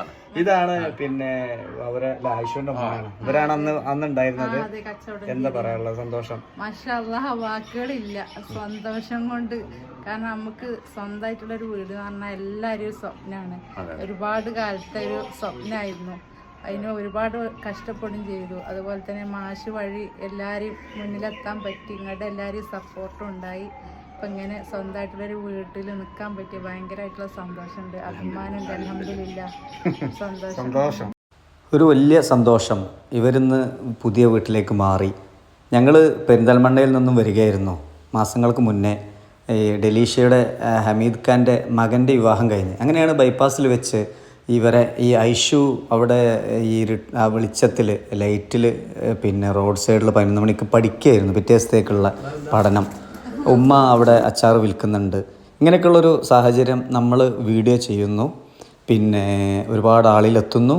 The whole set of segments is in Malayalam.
അതാണ് ഇതാണ് പിന്നെ അവരെ ആയിഷുവിന്റെ മോനാണ്. ഇവരാണ് അന്ന് അന്ന് ഉണ്ടായിരുന്നത് എന്താ പറയാനുള്ള സന്തോഷം. വാക്കുകളില്ല. സന്തോഷം കൊണ്ട്. കാരണം നമുക്ക് സ്വന്തമായിട്ടുള്ള ഒരു വീട് എന്ന് പറഞ്ഞാൽ എല്ലാവരും ഒരു സ്വപ്നമാണ്. ഒരുപാട് കാലത്തെ ഒരു സ്വപ്നമായിരുന്നു. അതിന് ഒരുപാട് കഷ്ടപ്പെടുകയും ചെയ്തു. അതുപോലെ തന്നെ മാഷ് വഴി എല്ലാവരെയും മുന്നിലെത്താൻ പറ്റി. ഇങ്ങോട്ട് എല്ലാവരെയും സപ്പോർട്ടും ഉണ്ടായി. അപ്പം ഇങ്ങനെ സ്വന്തമായിട്ടുള്ളൊരു വീട്ടിൽ നിൽക്കാൻ പറ്റി ഭയങ്കരമായിട്ടുള്ള സന്തോഷമുണ്ട്. അഭിമാനമുണ്ട് അലഹമില്ല സന്തോഷം. ഒരു വലിയ സന്തോഷം ഇവരിന്ന് പുതിയ വീട്ടിലേക്ക് മാറി. ഞങ്ങൾ പെരിന്തൽമണ്ണയിൽ നിന്നും വരികയായിരുന്നു. മാസങ്ങൾക്ക് മുന്നേ ഈ ഡെലീഷയുടെ ഹമീദ് ഖാന്റെ മകന്റെ വിവാഹം കഴിഞ്ഞ്. അങ്ങനെയാണ് ബൈപ്പാസിൽ വെച്ച് ഇവരെ ഈ ഐഷു അവിടെ ഈ ആ വെളിച്ചത്തിൽ ലൈറ്റിൽ പിന്നെ റോഡ് സൈഡിൽ പതിനൊന്ന് മണിക്ക് പഠിക്കുകയായിരുന്നു. പിറ്റേ ദിവസത്തേക്കുള്ള പഠനം. ഉമ്മ അവിടെ അച്ചാർ വിൽക്കുന്നുണ്ട്. ഇങ്ങനെയൊക്കെയുള്ളൊരു സാഹചര്യം നമ്മൾ വീഡിയോ ചെയ്യുന്നു. പിന്നെ ഒരുപാട് ആളിലെത്തുന്നു.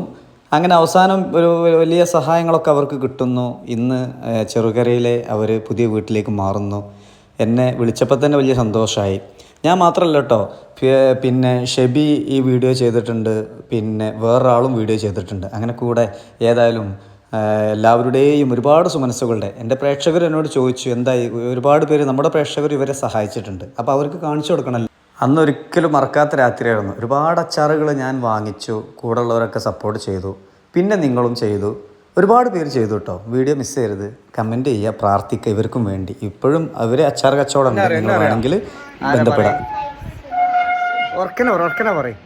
അങ്ങനെ അവസാനം ഒരു വലിയ സഹായങ്ങളൊക്കെ അവർക്ക് കിട്ടുന്നു. ഇന്ന് ചെറുകരയിലെ അവർ പുതിയ വീട്ടിലേക്ക് മാറുന്നു. എന്നെ വിളിച്ചപ്പോൾ തന്നെ വലിയ സന്തോഷമായി ഞാൻ മാത്രമല്ല കേട്ടോ. പിന്നെ ഷെബി ഈ വീഡിയോ ചെയ്തിട്ടുണ്ട്. പിന്നെ വേറൊരാളും വീഡിയോ ചെയ്തിട്ടുണ്ട്. അങ്ങനെ കൂടെ ഏതായാലും എല്ലാവരുടെയും ഒരുപാട് സുമനസ്സുകളുടെ. എന്റെ പ്രേക്ഷകർ എന്നോട് ചോദിച്ചു എന്തായി? ഒരുപാട് പേര് നമ്മുടെ പ്രേക്ഷകർ ഇവരെ സഹായിച്ചിട്ടുണ്ട്. അപ്പോൾ അവർക്ക് കാണിച്ചു കൊടുക്കണമല്ലോ. അന്ന് ഒരിക്കലും മറക്കാത്ത രാത്രിയായിരുന്നു. ഒരുപാട് അച്ചാറുകൾ ഞാൻ വാങ്ങിച്ചു കൂടെയുള്ളവരൊക്കെ സപ്പോർട്ട് ചെയ്തു. പിന്നെ നിങ്ങളും ചെയ്തു. ഒരുപാട് പേര് ചെയ്തു കേട്ടോ. വീഡിയോ മിസ് ചെയ്യരുത്. കമന്റ് ചെയ്യുക പ്രാർത്ഥിക്കുക ഇവർക്കും വേണ്ടി. ഇപ്പോഴും അവർ അച്ചാർ കച്ചവടം നിങ്ങൾ വേണമെങ്കിൽ ബന്ധപ്പെടാം. പറയും.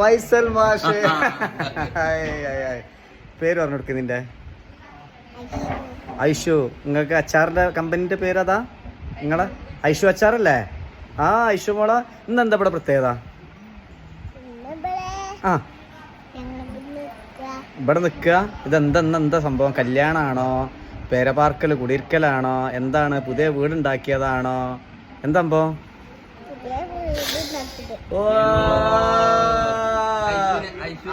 വൈസൽ മാഷ്. Hi, hi, hi. പേര് പറഞ്ഞു നിന്റെ. ഐഷു നിങ്ങൾക്ക് അച്ചാറിന്റെ കമ്പനിന്റെ അതാ നിങ്ങളെ? ഐഷു അച്ചാറല്ലേ? ആ ഐഷു മോള ഇന്ന് എന്താ ഇവിടെ പ്രത്യേകത? ആ. ഇവിടെ നിൽക്കുക. ഇതെന്താ എന്താ സംഭവം? കല്യാണാണോ? പേരപാർക്കൽ കുടിയിരിക്കലാണോ? എന്താണ്? പുതിയ വീടുണ്ടാക്കിയതാണോ? എന്താ സംഭവം?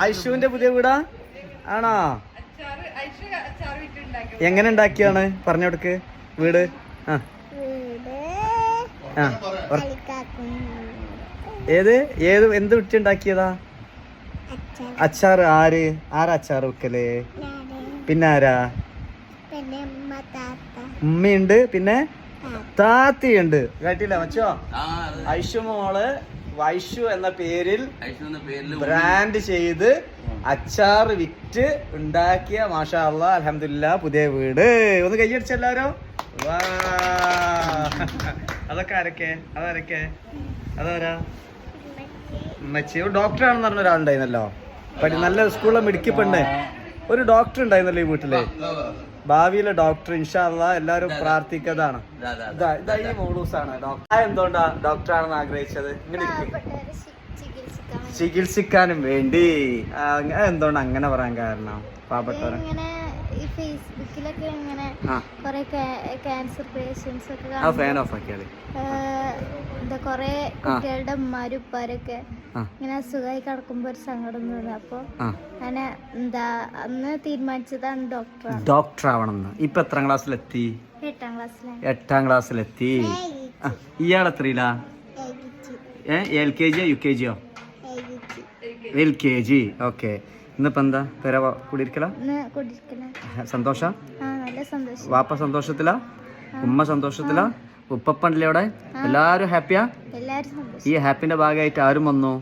ഐഷുവിന്റെ പുതിയ വീടാ? ആണോ? എങ്ങനെ ഉണ്ടാക്കിയാണ്? പറഞ്ഞു കൊടുക്ക് വീട് ആ ഏത്? ഏത്? എന്ത് വിട്ടുണ്ടാക്കിയതാ അച്ചാർ ആര്? ആരാ അച്ചാർ വെക്കൽ? പിന്നെ ആരാ? ഉമ്മയുണ്ട്. പിന്നെ താത്തിയുണ്ട്. കേട്ടില്ല മച്ചോ? ഐഷു മോൾ വൈഷു എന്ന പേരിൽ ഐഷു എന്ന പേരിൽ ബ്രാൻഡ് ചെയ്ത് അച്ചാർ വിറ്റ് ഉണ്ടാക്കിയ മാഷാ അലഹമില്ല പുതിയ വീട്. ഒന്ന് കൈയടിച്ച എല്ലാവരും? വാ. അതൊക്കെ ആരൊക്കെ? അതാരൊക്കെ? അതാരാ? ഉമ്മച്ചി. ഡോക്ടറാണെന്ന് പറഞ്ഞ ഒരാളുണ്ടായിരുന്നല്ലോ. നല്ല സ്കൂളിലെ മിടുക്കി പെണ്ണ്. ഒരു ഡോക്ടർ ഉണ്ടായിരുന്നല്ലോ ഈ വീട്ടിൽ. ഭാവിയിലെ ഡോക്ടർ ഇൻഷാല്ല എല്ലാരും പ്രാർത്ഥിക്കതാണ്. ഈ മോളൂസാണ്. ഡോക്ടർ എന്തുകൊണ്ടാ ഡോക്ടറാണെന്ന് ആഗ്രഹിച്ചത്? ചികിത്സിക്കാനും വേണ്ടി. എന്തുകൊണ്ട് അങ്ങനെ പറയാൻ കാരണം? പാവപ്പെട്ടവരെ. ഫേസ്ബുക്കിലൊക്കെ ഇങ്ങനെ കുറെ ക്യാൻസർ പേഷ്യൻസ് ഒക്കെ ആ ഫാൻ ഓഫ് ആക്കിയാൽ. ഏഹ്, എന്താ കുറെ കുട്ടികളുടെ ഉമ്മാരും ഉപ്പാരൊക്കെ. ഇങ്ങനെ അസുഖമായി കിടക്കുമ്പോ ഒരു സങ്കടം തോന്നുന്നു. അപ്പൊ അങ്ങനെ എന്താ അന്ന് തീരുമാനിച്ചതാണ് ഡോക്ടർ ഡോക്ടർ ആവണമെന്ന്. ഇപ്പൊ എത്രാം ക്ലാസ്സിലെത്തി എട്ടാം ക്ലാസ്സിലാണ് എട്ടാം ക്ലാസ്സിലെത്തി ഇയാൾ എത്രയിലാ ഏ എൽ കെ ജിയോ U K Jio? L K G. Okay. ഇന്നിപ്പോ എന്താ? പേര കുടിയിരിക്കലാ? സന്തോഷം? വാപ്പ സന്തോഷത്തിലാ? ഉമ്മ സന്തോഷത്തിലാ? ഉപ്പപ്പണ്ടല്ലേ അവിടെ എല്ലാരും ഹാപ്പിയാ? ഈ ഹാപ്പിന്റെ ഭാഗമായിട്ട് ആരും വന്നു.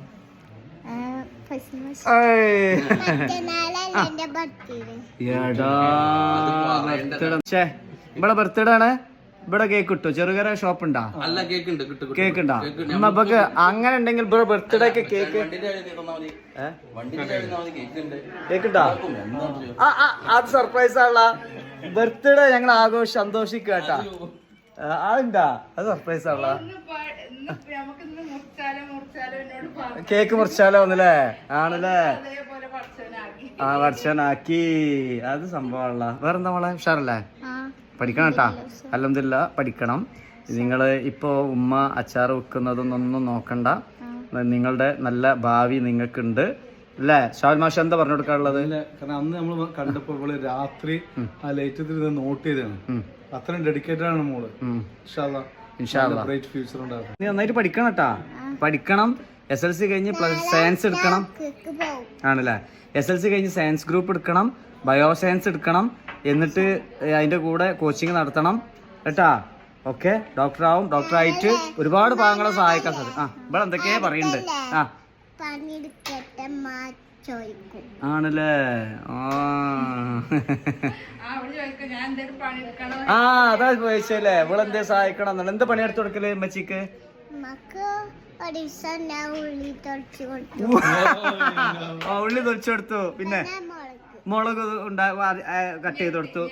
ഇവിടെ ബർത്ത്ഡേ ആണ്. ഇവിടെ കേക്ക് കിട്ടും ചെറുകര ഷോപ്പ് ഉണ്ടാ? കേക്ക് ഉണ്ട് നമുക്ക് അങ്ങനെ ഉണ്ടെങ്കിൽ ഇവിടെ ബർത്ത്ഡേ ഒക്കെ കേക്ക് ഉണ്ട്. കേക്ക് ഉണ്ടാ ആ, ആ, അത് സർപ്രൈസ് ആണല്ല. ബർത്ത്ഡേ ഞങ്ങൾ ആഘോഷം സന്തോഷിക്കുക അതുണ്ടാ അത് സർപ്രൈസ് ആണല്ല. കേക്ക് മുറിച്ചാലോ ഒന്നല്ലേ? ആണല്ലേ? പഠിച്ചവനാക്കി. ആ വർഷനാക്കി അത് സംഭവമുള്ള വേറെന്താ മോളെ? ഉഷാറല്ലേ? ആ. പഠിക്കണം കേട്ടാ. അല്ലെന്നില്ല പഠിക്കണം. നിങ്ങൾ ഇപ്പോൾ ഉമ്മ അച്ചാർ വെക്കുന്നതൊന്നും നോക്കണ്ട. നിങ്ങളുടെ നല്ല ഭാവി നിങ്ങൾക്കുണ്ട്. അല്ലേ? ഷാൽ മാഷ എന്താ പറഞ്ഞു കൊടുക്കാനുള്ളത്? കാരണം അന്ന് നമ്മൾ കണ്ടപ്പോൾ രാത്രി ആ ലൈറ്റ് നോട്ട് ചെയ്താണ്. അത്രയും ഡെഡിക്കേറ്റഡ് ആണ് മോൾ. നീ നന്നായിട്ട് പഠിക്കണം കേട്ടാ പഠിക്കണം. എസ് എൽ സി കഴിഞ്ഞ് പ്ലസ് സയൻസ് എടുക്കണം. ആണല്ലേ എസ് എൽ സി കഴിഞ്ഞ് സയൻസ് ഗ്രൂപ്പ് എടുക്കണം. ബയോ സയൻസ് എടുക്കണം. എന്നിട്ട് അതിന്റെ കൂടെ കോച്ചിങ് നടത്തണം. കേട്ടാ? ഓക്കെ ഡോക്ടറാവും ഡോക്ടറായിട്ട് ഒരുപാട് ഭാഗങ്ങളെ സഹായിക്കാൻ സാധിക്കും. ആ ഇവിടെ എന്തൊക്കെയാ പറയുന്നുണ്ട്. ആ. ആണല്ലേ? ആ. അതാ ചോദിച്ചല്ലേ ഇവളെന്തേ സഹായിക്കണം എന്നുള്ള എന്ത് പണിയെടുത്ത് കൊടുക്കൽ ഞാൻ ഉള്ളി തുടച്ചു കൊടുത്തു. ആ, ഉള്ളി തൊലിച്ചു കൊടുത്തു. പിന്നെ മുളക്. മുളക് ഉണ്ടാ കട്ട് ചെയ്ത് കൊടുത്തു.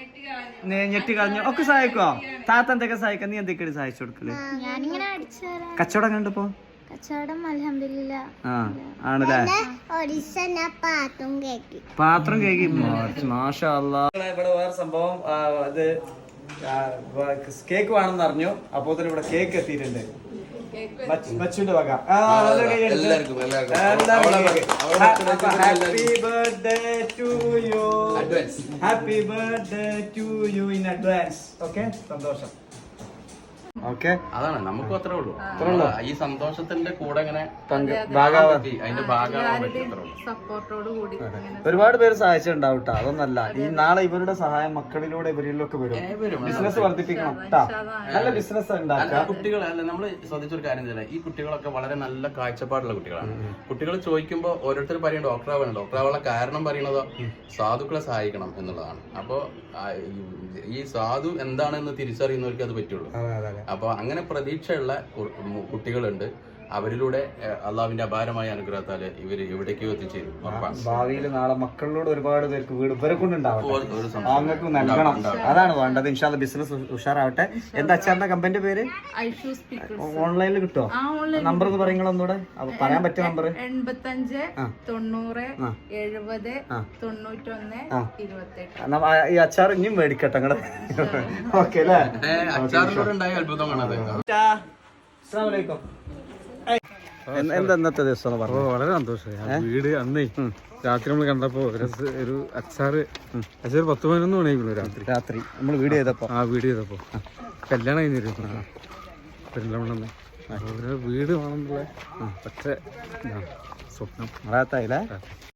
ഞെട്ടി കളഞ്ഞു. ഒക്കെ സഹായിക്കോ താത്ത എന്തൊക്കെ സഹായിക്കാം നീ എന്തൊക്കെയാണ് സഹായിച്ചു കൊടുക്കൽ? കച്ചവടം കണ്ടിപ്പോ? പാത്രം കേക്ക് മാഷാ ഇവിടെ വേറെ സംഭവം അത് ഇത് കേക്ക് വേണമെന്ന് അറിഞ്ഞു അപ്പോ തന്നെ ഇവിടെ കേക്ക് എത്തിയിട്ടുണ്ട് ബച്ച്- ബച്ചുവിന്റെ വക ആ, നല്ല കൈ എടുത്ത്. എല്ലാവർക്കും, എല്ലാവർക്കും. എല്ലാവർക്കും അവളെ കേക്ക്. അവളെ ഹാ- birthday അപ്പൊ ക്ക് happy birthday to you. Advance. Happy birthday to you in advance. Okay? സന്തോഷം ഓക്കെ. അതാണ് നമുക്കും അത്രേ ഉള്ളൂ. ഈ സന്തോഷത്തിന്റെ കൂടെ ഇങ്ങനെ അതിന്റെ ഭാഗമാവാൻ ഉള്ളൂ. സപ്പോർട്ടോട് കൂടി ഇങ്ങനെ ഒരുപാട് പേര് സഹായിച്ചിട്ടുണ്ടാവും ട്ടോ. അതൊന്നല്ല. ഈ നാളെ ഇവരുടെ സഹായം മക്കളിലൂടെ ഇവരിലൊക്കെ വരും. ബിസിനസ് വർദ്ധിപ്പിക്കണം ട്ടാ. നല്ല ബിസിനസ് അല്ല ഉണ്ടാക്കാം കുട്ടികൾ അല്ല നമ്മൾ ശ്രദ്ധിച്ചൊരു കാര്യം തന്നെ ഈ കുട്ടികളൊക്കെ വളരെ നല്ല കാഴ്ചപ്പാടുള്ള കുട്ടികളാണ്. കുട്ടികൾ ചോദിക്കുമ്പോൾ ഓരോരുത്തർ പറയും ഡോക്ടർ ആവണം ഡോക്ടർ ആവാനുള്ള കാരണം പറയുന്നത് സാധുക്കളെ സഹായിക്കണം എന്നുള്ളതാണ്. അപ്പോൾ ഈ സാധു എന്താണെന്ന് തിരിച്ചറിയുന്നവർക്ക് അത് പറ്റുള്ളൂ. അപ്പോൾ അങ്ങനെ പ്രതീക്ഷയുള്ള കുട്ടികളുണ്ട്. അവരിലൂടെ അള്ളാവിന്റെ അപാരമായ അനുഗ്രഹത്താൽ ഇവർ എവിടേക്കോ എത്തിച്ചേരും. ഭാവിയിൽ നാളെ മക്കളിലൂടെ ഒരുപാട് പേർക്ക് വീട് ഇവരെ കൊണ്ടുണ്ടാവും അങ്ങക്ക് നൽകണം. അതാണ് വേണ്ടത്. ഇൻഷാല്ല ബിസിനസ് ഉഷാറാവട്ടെ. എന്താ അച്ഛന്റെ കമ്പനിന്റെ പേര്? ഐഷു സ്പീക്കർ ഓൺലൈനിൽ കിട്ടുമോ നമ്പർ ഒന്ന് പറയുമ്പോൾ ഒന്നുകൂടെ. പറയാൻ പറ്റിയ നമ്പർ എൺപത്തഞ്ച് തൊണ്ണൂറ് എഴുപത് തൊണ്ണൂറ്റൊന്ന് ഇരുപത്തെട്ട്. ഈ അച്ചാർ ഇനിയും മേടിക്കട്ടെ ഓക്കെ അല്ലേ? അച്ചാറിലൂടെ ഉണ്ടായ അസ്സാം അസ്സലാമലൈക്കും എന്താ ഇന്നത്തെ ദിവസം പറഞ്ഞു? വളരെ സന്തോഷമായി. വീട് അന്ന് രാത്രി നമ്മൾ കണ്ടപ്പോ ഒരു ഒരു അച്ചാറ് അച്ചാറ് പത്ത് പതിനൊന്ന് മണിയായിരുന്നു രാത്രി. രാത്രി. നമ്മൾ വീട് ചെയ്തപ്പോ? ആ വീട് ചെയ്തപ്പോ. കല്യാണം കഴിഞ്ഞിരുന്നു. പെരുന്തമണ്ണെന്ന് വീട് വേണമെന്നുള്ള പക്ഷേ സ്വപ്നം. മറാത്തായില്ലേ